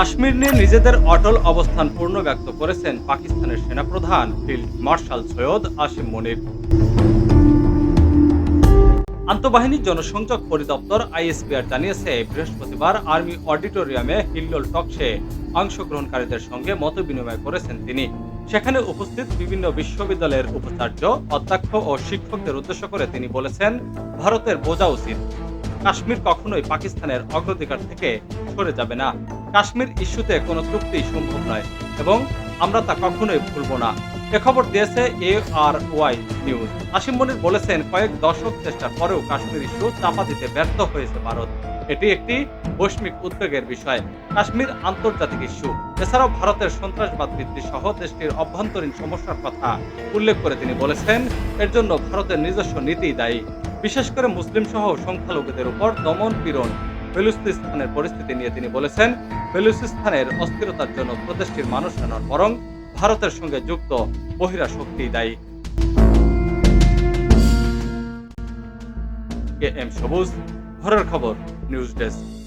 কাশ্মীর নিয়ে নিজেদের অটল অবস্থান পূর্ণ ব্যক্ত করেছেন পাকিস্তানের সেনাপ্রধান, ফিল্ড মার্শাল সৈয়দ আসিম মনির। আন্তঃবাহিনী জনসংযোগ পরিদপ্তর আইএসপিআর জানিয়েছে, বৃহস্পতিবার আর্মি অডিটোরিয়ামে হিল্লোল টকশে অংশগ্রহণকারীদের সঙ্গে মত বিনিময় করেছেন তিনি। সেখানে উপস্থিত বিভিন্ন বিশ্ববিদ্যালয়ের উপাচার্য, অধ্যক্ষ ও শিক্ষকদের উদ্দেশ্য করে তিনি বলেছেন, ভারতের বোঝা উচিত। কাশ্মীর কখনোই পাকিস্তানের অগ্রাধিকার থেকে সরে যাবে না। কাশ্মীর ইস্যুতে কোনো চুক্তি সম্ভব নয় এবং আমরা তা কখনোই ভুলব না। এ খবর দিয়েছে A R Y news. Asim Munir বলেছেন, কয়েক দশক চেষ্টার পরেও কাশ্মীর ইস্যু চাপা দিতে ব্যর্থ হয়েছে ভারত। এটি একটি বৈশ্বিক উদ্বেগের বিষয়। কাশ্মীর আন্তর্জাতিক ইস্যু। এছাড়াও ভারতের সন্ত্রাসবাদ বৃদ্ধি সহ দেশটির অভ্যন্তরীণ সমস্যার কথা উল্লেখ করে তিনি বলেছেন, এর জন্য ভারতের নিজস্ব নীতি দায়ী। বিশেষ করে মুসলিম সহ সংখ্যালঘুদের উপর দমন পীড়ন বেলুচিস্তানের পরিস্থিতি নিয়ে তিনি বলেছেন বেলুচিস্তানের অস্থিরতার জন্য প্রদেশটির মানুষ নন বরং ভারতের সঙ্গে যুক্ত বহিরা শক্তি দায়ী। কে এম সবুজ, ঘরের খবর, নিউজ ডেস্ক।